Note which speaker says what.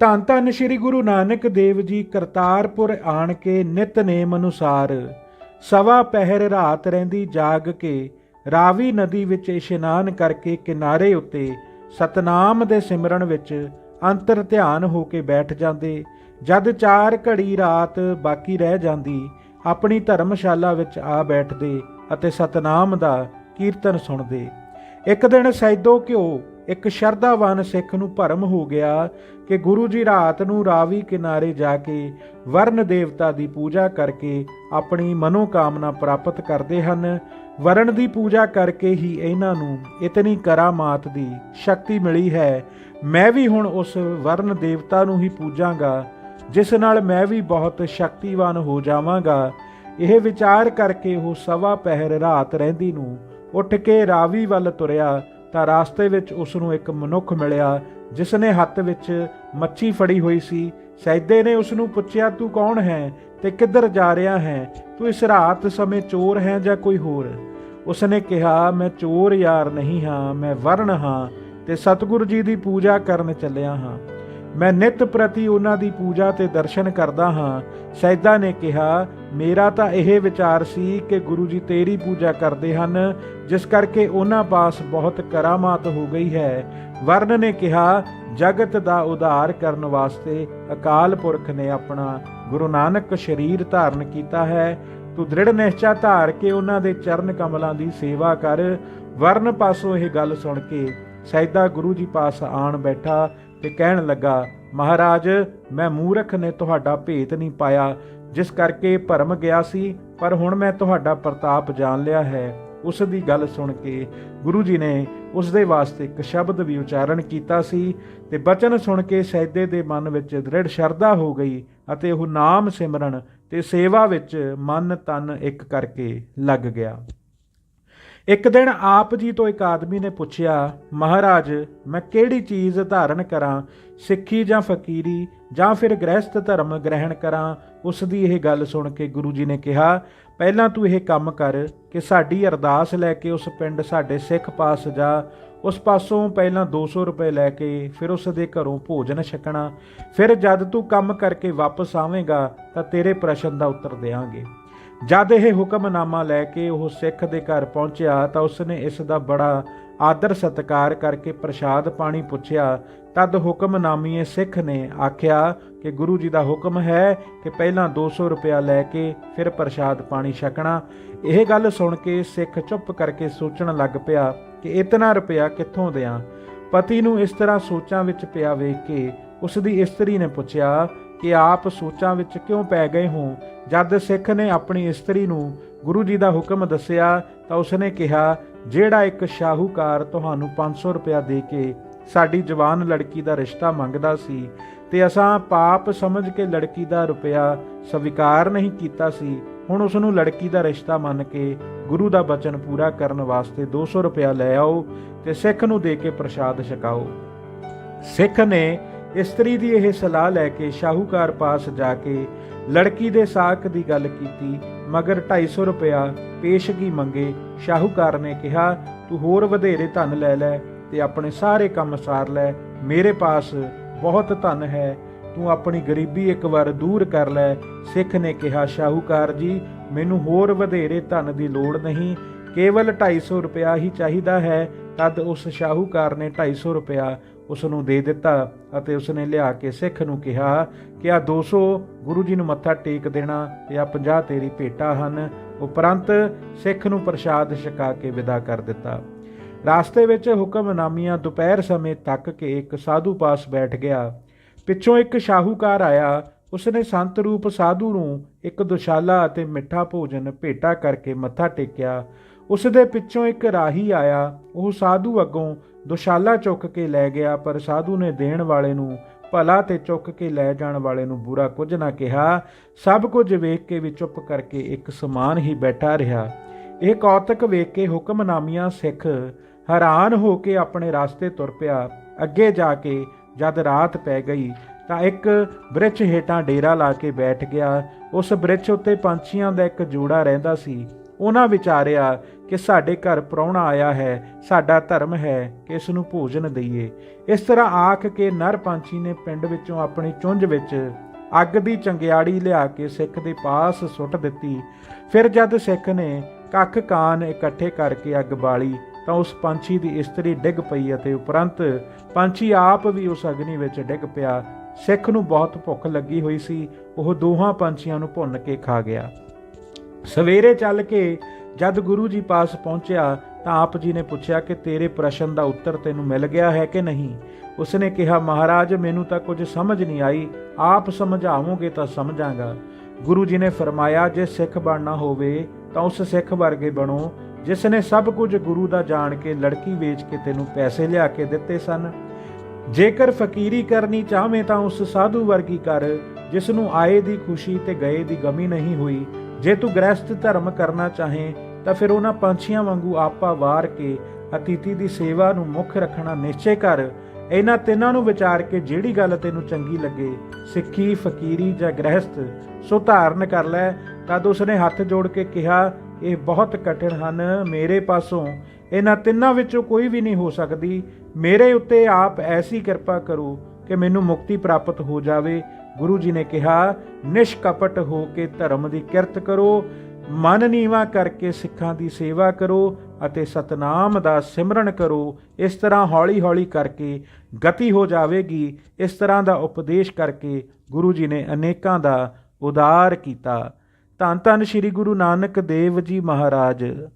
Speaker 1: ਧੰਨ ਧੰਨ ਸ੍ਰੀ ਗੁਰੂ ਨਾਨਕ ਦੇਵ ਜੀ ਕਰਤਾਰਪੁਰ ਆਣ ਕੇ ਨਿਤਨੇਮ ਅਨੁਸਾਰ, ਸਵਾ ਪਹਿਰ ਰਾਤ ਰਹਿੰਦੀ ਜਾਗ ਕੇ, ਰਾਵੀ ਨਦੀ ਵਿੱਚ ਇਸ਼ਨਾਨ ਕਰਕੇ ਕਿਨਾਰੇ ਉੱਤੇ ਸਤਨਾਮ ਦੇ ਸਿਮਰਨ ਵਿੱਚ ਅੰਤਰ ਧਿਆਨ ਹੋ ਕੇ ਬੈਠ ਜਾਂਦੇ, ਜਦ ਚਾਰ ਘੜੀ ਰਾਤ ਬਾਕੀ ਰਹਿ ਜਾਂਦੀ, ਆਪਣੀ ਧਰਮਸ਼ਾਲਾ ਵਿੱਚ ਆ ਬੈਠਦੇ ਅਤੇ ਸਤਨਾਮ ਦਾ ਕੀਰਤਨ ਸੁਣਦੇ। ਇੱਕ ਦਿਨ ਸੈਦੋ ਘਿਓ ਇੱਕ ਸ਼ਰਧਾਵਾਨ ਸਿੱਖ ਨੂੰ ਭਰਮ ਹੋ ਗਿਆ ਕਿ ਗੁਰੂ ਜੀ ਰਾਤ ਨੂੰ ਰਾਵੀ ਕਿਨਾਰੇ ਜਾ ਕੇ ਵਰਨ ਦੇਵਤਾ ਦੀ ਪੂਜਾ ਕਰਕੇ ਆਪਣੀ ਮਨੋਕਾਮਨਾ ਪ੍ਰਾਪਤ ਕਰਦੇ ਹਨ। ਵਰਣ ਦੀ ਪੂਜਾ ਕਰਕੇ ਹੀ ਇਹਨਾਂ ਨੂੰ ਇਤਨੀ ਕਰਾਮਾਤ ਦੀ ਸ਼ਕਤੀ ਮਿਲੀ ਹੈ। ਮੈਂ ਵੀ ਹੁਣ ਉਸ ਵਰਨ ਦੇਵਤਾ ਨੂੰ ਹੀ ਪੂਜਾਂਗਾ, ਜਿਸ ਨਾਲ ਮੈਂ ਵੀ ਬਹੁਤ ਸ਼ਕਤੀਵਾਨ ਹੋ ਜਾਵਾਂਗਾ। ਇਹ ਵਿਚਾਰ ਕਰਕੇ ਉਹ ਸਵਾ ਪਹਿਰ ਰਾਤ ਰਹਿੰਦੀ ਨੂੰ ਉੱਠ ਕੇ ਰਾਵੀ ਵੱਲ ਤੁਰਿਆ ਤਾਂ ਰਾਸਤੇ ਵਿੱਚ ਉਸ ਨੂੰ ਇੱਕ ਮਨੁੱਖ ਮਿਲਿਆ ਜਿਸ ਨੇ ਹੱਥ ਵਿੱਚ ਮੱਛੀ ਫੜੀ ਹੋਈ ਸੀ। ਸੈਦੇ ਨੇ ਉਸ ਨੂੰ ਪੁੱਛਿਆ, ਤੂੰ ਕੌਣ ਹੈ ਤੇ ਕਿੱਧਰ ਜਾ ਰਿਹਾ ਹੈ? ਤੂੰ ਇਸ ਰਾਤ ਸਮੇਂ ਚੋਰ ਹੈ ਜਾਂ ਕੋਈ ਹੋਰ? ਉਸ ਨੇ ਕਿਹਾ, ਮੈਂ ਚੋਰ ਯਾਰ ਨਹੀਂ ਹਾਂ, ਮੈਂ ਵਰਣ ਹਾਂ ਤੇ ਸਤਿਗੁਰੂ ਜੀ ਦੀ ਪੂਜਾ ਕਰਨ ਚੱਲਿਆ ਹਾਂ। ਮੈਂ ਨਿਤ ਪ੍ਰਤੀ ਉਹਨਾਂ ਦੀ ਪੂਜਾ ਤੇ ਦਰਸ਼ਨ ਕਰਦਾ ਹਾਂ। ਸੈਦਾ ਨੇ ਕਿਹਾ, ਮੇਰਾ ਤਾਂ ਇਹ ਵਿਚਾਰ ਸੀ ਕਿ ਗੁਰੂ ਜੀ ਤੇਰੀ ਪੂਜਾ ਕਰਦੇ ਹਨ ਜਿਸ ਕਰਕੇ ਉਹਨਾਂ ਪਾਸ ਬਹੁਤ ਕਰਾਮਾਤ ਹੋ ਗਈ ਹੈ। ਵਰਨ ਨੇ ਕਿਹਾ, ਜਗਤ ਦਾ ਉਧਾਰ ਕਰਨ ਵਾਸਤੇ ਅਕਾਲ ਪੁਰਖ ਨੇ ਆਪਣਾ ਗੁਰੂ ਨਾਨਕ ਸ਼ਰੀਰ ਧਾਰਨ ਕੀਤਾ ਹੈ। ਤੂੰ ਦ੍ਰਿੜ ਨਿਸ਼ਚਾ ਧਾਰ ਕੇ ਉਹਨਾਂ ਦੇ ਚਰਨ ਕਮਲਾਂ ਦੀ ਸੇਵਾ ਕਰ। ਵਰਨ ਪਾਸੋਂ ਇਹ ਗੱਲ ਸੁਣ ਕੇ ਸੈਦਾ ਗੁਰੂ ਜੀ ਪਾਸ ਆਣ ਬੈਠਾ ਤੇ ਕਹਿਣ ਲੱਗਾ, ਮਹਾਰਾਜ, ਮੈਂ ਮੂਰਖ ਨੇ ਤੁਹਾਡਾ ਭੇਤ ਨਹੀਂ ਪਾਇਆ। ਜਿਸ ਕਰਕੇ ਭਰਮ ਗਿਆ ਸੀ, ਪਰ ਹੁਣ ਮੈਂ ਤੁਹਾਡਾ ਪ੍ਰਤਾਪ ਜਾਣ ਲਿਆ ਹੈ। ਉਸ ਦੀ ਗੱਲ ਸੁਣ ਕੇ ਗੁਰੂ ਜੀ ਨੇ ਉਸ ਦੇ ਵਾਸਤੇ ਇੱਕ ਸ਼ਬਦ ਵੀ ਉਚਾਰਨ ਕੀਤਾ ਸੀ ਤੇ ਬਚਨ ਸੁਣ ਕੇ ਸੈਦੇ ਦੇ ਮਨ ਵਿੱਚ ਦ੍ਰਿੜ ਸ਼ਰਧਾ ਹੋ ਗਈ ਅਤੇ ਉਹ ਨਾਮ ਸਿਮਰਨ ਤੇ ਸੇਵਾ ਵਿੱਚ ਮਨ ਤਨ ਇੱਕ ਕਰਕੇ ਲੱਗ ਗਿਆ। ਇੱਕ ਦਿਨ ਆਪ ਜੀ ਤੋਂ ਇੱਕ ਆਦਮੀ ਨੇ ਪੁੱਛਿਆ, ਮਹਾਰਾਜ, ਮੈਂ ਕਿਹੜੀ ਚੀਜ਼ ਧਾਰਨ ਕਰਾਂ, ਸਿੱਖੀ ਜਾਂ ਫਕੀਰੀ, ਜਾਂ ਫਿਰ ਗ੍ਰਹਿਸਥ ਧਰਮ ਗ੍ਰਹਿਣ ਕਰਾਂ? ਉਸ ਦੀ ਇਹ ਗੱਲ ਸੁਣ ਕੇ ਗੁਰੂ ਜੀ ਨੇ ਕਿਹਾ, ਪਹਿਲਾਂ ਤੂੰ ਇਹ ਕੰਮ ਕਰ ਕਿ ਸਾਡੀ ਅਰਦਾਸ ਲੈ ਕੇ ਉਸ ਪਿੰਡ ਸਾਡੇ ਸਿੱਖ ਪਾਸ ਜਾ। ਉਸ ਪਾਸੋਂ ਪਹਿਲਾਂ 200 ਰੁਪਏ ਲੈ ਕੇ ਫਿਰ ਉਸ ਦੇ ਘਰੋਂ ਭੋਜਨ ਛਕਣਾ। ਫਿਰ ਜਦ ਤੂੰ ਕੰਮ ਕਰਕੇ ਵਾਪਸ ਆਵੇਂਗਾ, ਤਾਂ ਤੇਰੇ ਪ੍ਰਸ਼ਨ ਦਾ ਉੱਤਰ ਦੇਵਾਂਗੇ। ਜਦ ਇਹ ਹੁਕਮਨਾਮਾ ਲੈ ਕੇ ਉਹ ਸਿੱਖ ਦੇ ਘਰ ਪਹੁੰਚਿਆ ਤਾਂ ਉਸਨੇ ਇਸ ਦਾ ਬੜਾ ਆਦਰ ਸਤਕਾਰ ਕਰਕੇ ਪ੍ਰਸ਼ਾਦ ਪਾਣੀ ਪੁੱਛਿਆ। ਤਦ ਹੁਕਮਨਾਮੀਏ ਸਿੱਖ ਨੇ ਆਖਿਆ ਕਿ ਗੁਰੂ ਜੀ ਦਾ ਹੁਕਮ ਹੈ ਕਿ ਪਹਿਲਾਂ 200 ਰੁਪਇਆ ਲੈ ਕੇ ਫਿਰ ਪ੍ਰਸ਼ਾਦ ਪਾਣੀ ਛਕਣਾ। ਇਹ ਗੱਲ ਸੁਣ ਕੇ ਸਿੱਖ ਚੁੱਪ ਕਰਕੇ ਸੋਚਣ ਲੱਗ ਪਿਆ ਕਿ ਇਤਨਾ ਰੁਪਇਆ ਕਿੱਥੋਂ ਦਿਆਂ? ਪਤੀ ਨੂੰ ਇਸ ਤਰ੍ਹਾਂ ਸੋਚਾਂ ਵਿੱਚ ਪਿਆ ਵੇਖ ਕੇ ਉਸ ਦੀ ਇਸਤਰੀ ਨੇ ਪੁੱਛਿਆ ਕਿ ਆਪ ਸੋਚਾਂ ਵਿੱਚ ਕਿਉਂ ਪੈ ਗਏ ਹੋ? ਜਦ ਸਿੱਖ ਨੇ ਆਪਣੀ ਇਸਤਰੀ ਨੂੰ ਗੁਰੂ ਜੀ ਦਾ ਹੁਕਮ ਦੱਸਿਆ, ਤਾਂ ਉਸਨੇ ਕਿਹਾ, ਜਿਹੜਾ ਇੱਕ ਸ਼ਾਹੂਕਾਰ ਤੁਹਾਨੂੰ 500 ਰੁਪਇਆ ਦੇ ਕੇ ਸਾਡੀ ਜਵਾਨ ਲੜਕੀ ਦਾ ਰਿਸ਼ਤਾ ਮੰਗਦਾ ਸੀ, ਤੇ ਅਸਾਂ ਪਾਪ ਸਮਝ ਕੇ ਲੜਕੀ ਦਾ ਰੁਪਇਆ ਸਵੀਕਾਰ ਨਹੀਂ ਕੀਤਾ ਸੀ, ਹੁਣ ਉਸ ਨੂੰ ਲੜਕੀ ਦਾ ਰਿਸ਼ਤਾ ਮੰਨ ਕੇ ਗੁਰੂ ਦਾ ਬਚਨ ਪੂਰਾ ਕਰਨ ਵਾਸਤੇ 200 ਰੁਪਇਆ ਲੈ ਆਓ ਤੇ ਸਿੱਖ ਨੂੰ ਦੇ ਕੇ ਪ੍ਰਸ਼ਾਦ ਛਕਾਓ। ਸਿੱਖ ਨੇ ਇਸਤਰੀ ਦੀ ਇਹ ਸਲਾਹ ਲੈ ਕੇ ਸ਼ਾਹੂਕਾਰ ਪਾਸ ਜਾ ਕੇ ਲੜਕੀ ਦੇ ਸਾਕ ਦੀ ਗੱਲ ਕੀਤੀ, ਮਗਰ 250 ਰੁਪਇਆ ਪੇਸ਼ਗੀ ਮੰਗੇ। ਸ਼ਾਹੂਕਾਰ ਨੇ ਕਿਹਾ, ਤੂੰ ਹੋਰ ਵਧੇਰੇ ਧਨ ਲੈ ਲੈ ਤੇ ਆਪਣੇ ਸਾਰੇ ਕੰਮ ਸਾਰ ਲੈ। ਮੇਰੇ ਪਾਸ ਬਹੁਤ ਧਨ ਹੈ, ਤੂੰ ਆਪਣੀ ਗਰੀਬੀ ਇੱਕ ਵਾਰ ਦੂਰ ਕਰ ਲੈ। ਸਿੱਖ ਨੇ ਕਿਹਾ, ਸ਼ਾਹੂਕਾਰ ਜੀ, ਮੈਨੂੰ ਹੋਰ ਵਧੇਰੇ ਧਨ ਦੀ ਲੋੜ ਨਹੀਂ। ਕੇਵਲ 250 ਰੁਪਇਆ ਹੀ ਚਾਹੀਦਾ ਹੈ ਤਦ ਉਸ ਸ਼ਾਹੂਕਾਰ ਨੇ 250 ਰੁਪਇਆ ਉਸ ਨੂੰ ਦੇ ਦਿੱਤਾ ਅਤੇ ਉਸ ਨੇ ਲਿਆ ਕੇ ਸਿੱਖ ਨੂੰ ਕਿਹਾ ਕਿ ਆ 200 ਗੁਰੂ ਜੀ ਨੂੰ ਮੱਥਾ ਟੇਕ ਦੇਣਾ ਤੇ ਆ 50 ਤੇਰੀ ਭੇਟਾ ਹਨ। ਉਪਰੰਤ ਸਿੱਖ ਨੂੰ ਪ੍ਰਸ਼ਾਦ ਛਕਾ ਕੇ ਵਿਦਾ ਕਰ ਦਿੱਤਾ। ਰਾਸਤੇ ਵਿੱਚ ਹੁਕਮਨਾਮੀਆਂ ਦੁਪਹਿਰ ਸਮੇਂ ਤੱਕ ਕੇ ਇੱਕ ਸਾਧੂ ਪਾਸ ਬੈਠ ਗਿਆ। ਪਿੱਛੋਂ ਇੱਕ ਸ਼ਾਹੂਕਾਰ ਆਇਆ। ਉਸਨੇ ਸੰਤ ਰੂਪ ਸਾਧੂ ਨੂੰ ਇੱਕ ਦੁਸ਼ਾਲਾ ਅਤੇ ਮਿੱਠਾ ਭੋਜਨ ਭੇਟਾ ਕਰਕੇ ਮੱਥਾ ਟੇਕਿਆ। ਉਸ ਦੇ ਪਿੱਛੋਂ ਇੱਕ ਰਾਹੀ ਆਇਆ। ਉਹ ਸਾਧੂ ਅੱਗੋਂ ਦੁਸ਼ਾਲਾ ਚੁੱਕ ਕੇ ਲੈ ਗਿਆ, ਪਰ ਸਾਧੂ ਨੇ ਦੇਣ ਵਾਲੇ ਨੂੰ ਭਲਾ ਤੇ ਚੁੱਕ ਕੇ ਲੈ ਜਾਣ ਵਾਲੇ ਨੂੰ ਬੁਰਾ ਕੁਝ ਨਾ ਕਿਹਾ। ਸਭ ਕੁਝ ਵੇਖ ਕੇ ਵੀ ਚੁੱਪ ਕਰਕੇ ਇੱਕ ਸਮਾਨ ਹੀ ਬੈਠਾ ਰਿਹਾ। ਇਹ ਕੌਤਕ ਵੇਖ ਕੇ ਹੁਕਮਨਾਮੀਆਂ ਸਿੱਖ ਹੈਰਾਨ ਹੋ ਕੇ ਆਪਣੇ ਰਾਸਤੇ ਤੁਰ ਪਿਆ। ਅੱਗੇ ਜਾ ਕੇ ਜਦ ਰਾਤ ਪੈ ਗਈ ਤਾਂ ਇੱਕ ਬ੍ਰਿਛ ਹੇਠਾਂ ਡੇਰਾ ਲਾ ਕੇ ਬੈਠ ਗਿਆ। ਉਸ ਬ੍ਰਿਛ ਉੱਤੇ ਪੰਛੀਆਂ ਦਾ ਇੱਕ ਜੋੜਾ ਰਹਿੰਦਾ ਸੀ। ਉਹਨਾਂ ਵਿਚਾਰਿਆ ਕਿ ਸਾਡੇ ਘਰ ਪ੍ਰਾਹੁਣਾ ਆਇਆ ਹੈ, ਸਾਡਾ ਧਰਮ ਹੈ ਕਿ ਇਸ ਨੂੰ ਭੋਜਨ ਦਈਏ। ਇਸ ਤਰ੍ਹਾਂ ਆਖ ਕੇ ਨਰ ਪੰਛੀ ਨੇ ਪਿੰਡ ਵਿੱਚੋਂ ਆਪਣੀ ਚੁੰਝ ਵਿੱਚ ਅੱਗ ਦੀ ਚੰਗਿਆੜੀ ਲਿਆ ਕੇ ਸਿੱਖ ਦੇ ਪਾਸ ਸੁੱਟ ਦਿੱਤੀ। ਫਿਰ ਜਦ ਸਿੱਖ ਨੇ ਕੱਖ ਕਾਨ ਇਕੱਠੇ ਕਰਕੇ ਅੱਗ ਬਾਲੀ, ਤਾਂ ਉਸ ਪੰਛੀ ਦੀ ਇਸਤਰੀ ਡਿੱਗ ਪਈ ਅਤੇ ਉਪਰੰਤ ਪੰਛੀ ਆਪ ਵੀ ਉਸ ਅਗਨੀ ਵਿੱਚ ਡਿੱਗ ਪਿਆ। ਸਿੱਖ ਨੂੰ ਬਹੁਤ ਭੁੱਖ ਲੱਗੀ ਹੋਈ ਸੀ, ਉਹ ਦੋਹਾਂ ਪੰਛੀਆਂ ਨੂੰ ਭੁੰਨ ਕੇ ਖਾ ਗਿਆ। ਸਵੇਰੇ ਚੱਲ ਕੇ ਜਦ ਗੁਰੂ ਜੀ ਪਾਸ ਪਹੁੰਚਿਆ ਤਾਂ ਆਪ ਜੀ ਨੇ ਪੁੱਛਿਆ ਕਿ ਤੇਰੇ ਪ੍ਰਸ਼ਨ ਦਾ ਉੱਤਰ ਤੈਨੂੰ ਮਿਲ ਗਿਆ ਹੈ ਕਿ ਨਹੀਂ? ਉਸਨੇ ਕਿਹਾ, ਮਹਾਰਾਜ, ਮੈਨੂੰ ਤਾਂ ਕੁਝ ਸਮਝ ਨਹੀਂ ਆਈ। ਆਪ ਸਮਝਾਵੋਗੇ ਤਾਂ ਸਮਝਾਂਗਾ। ਗੁਰੂ ਜੀ ਨੇ ਫਰਮਾਇਆ, ਜੇ ਸਿੱਖ ਬਣਨਾ ਹੋਵੇ ਤਾਂ ਉਸ ਸਿੱਖ ਵਰਗੇ ਬਣੋ ਜਿਸ ਨੇ ਸਭ ਕੁਝ ਗੁਰੂ ਦਾ ਜਾਣ ਕੇ ਲੜਕੀ ਵੇਚ ਕੇ ਤੈਨੂੰ ਪੈਸੇ ਲਿਆ ਕੇ ਦਿੱਤੇ ਸਨ। ਜੇਕਰ ਫਕੀਰੀ ਕਰਨੀ ਚਾਹਵੇਂ ਤਾਂ ਉਸ ਸਾਧੂ ਵਰਗੀ ਕਰ ਜਿਸ ਨੂੰ ਆਏ ਦੀ ਖੁਸ਼ੀ ਤੇ ਗਏ ਦੀ ਗਮੀ ਨਹੀਂ ਹੋਈ ਜੇ ਤੂੰ ਗ੍ਰਸਥ ਧਰਮ ਕਰਨਾ ਚਾਹੇ, ਤਾਂ ਫਿਰ ਉਹਨਾਂ ਪੰਛੀਆਂ ਵਾਂਗੂ ਆਪਾ ਵਾਰ ਕੇ ਅਤੀਤੀ ਦੀ ਸੇਵਾ ਨੂੰ ਮੁੱਖ ਰੱਖਣਾ ਨਿਸ਼ਚੈ ਕਰ। ਇਹਨਾਂ ਤਿੰਨਾਂ ਨੂੰ ਵਿਚਾਰ ਕੇ ਜਿਹੜੀ ਗੱਲ ਤੈਨੂੰ ਚੰਗੀ ਲੱਗੇ, ਸਿੱਖੀ, ਫਕੀਰੀ ਜਾਂ ਗ੍ਰਹਿਸਥ ਸੋ ਧਾਰਨ ਕਰ ਲੈ। ਤਦ ਉਸਨੇ ਹੱਥ ਜੋੜ ਕੇ ਕਿਹਾ, ਇਹ ਬਹੁਤ ਕਠਿਨ ਹਨ, ਮੇਰੇ ਪਾਸੋਂ ਇਹਨਾਂ ਤਿੰਨਾਂ ਵਿੱਚੋਂ ਕੋਈ ਵੀ ਨਹੀਂ ਹੋ ਸਕਦੀ। ਮੇਰੇ ਉੱਤੇ ਆਪ ਐਸੀ ਕਿਰਪਾ ਕਰੋ ਕਿ ਮੈਨੂੰ ਮੁਕਤੀ ਪ੍ਰਾਪਤ ਹੋ ਜਾਵੇ। ਗੁਰੂ ਜੀ ਨੇ ਕਿਹਾ, ਨਿਸ਼ਕਪਟ ਹੋ ਕੇ ਧਰਮ ਦੀ ਕਿਰਤ ਕਰੋ, ਮਨ ਨੀਵਾ ਕਰਕੇ ਸਿੱਖਾਂ ਦੀ ਸੇਵਾ ਕਰੋ ਅਤੇ ਸਤਨਾਮ ਦਾ ਸਿਮਰਨ ਕਰੋ। ਇਸ ਤਰ੍ਹਾਂ ਹੌਲੀ-ਹੌਲੀ ਕਰਕੇ ਗਤੀ ਹੋ ਜਾਵੇਗੀ। ਇਸ ਤਰ੍ਹਾਂ ਦਾ ਉਪਦੇਸ਼ ਕਰਕੇ ਗੁਰੂ ਜੀ ਨੇ ਅਨੇਕਾਂ ਦਾ ਉਦਾਰ ਕੀਤਾ। ਧੰਨ ਧੰਨ ਸ੍ਰੀ ਗੁਰੂ ਨਾਨਕ ਦੇਵ ਜੀ ਮਹਾਰਾਜ।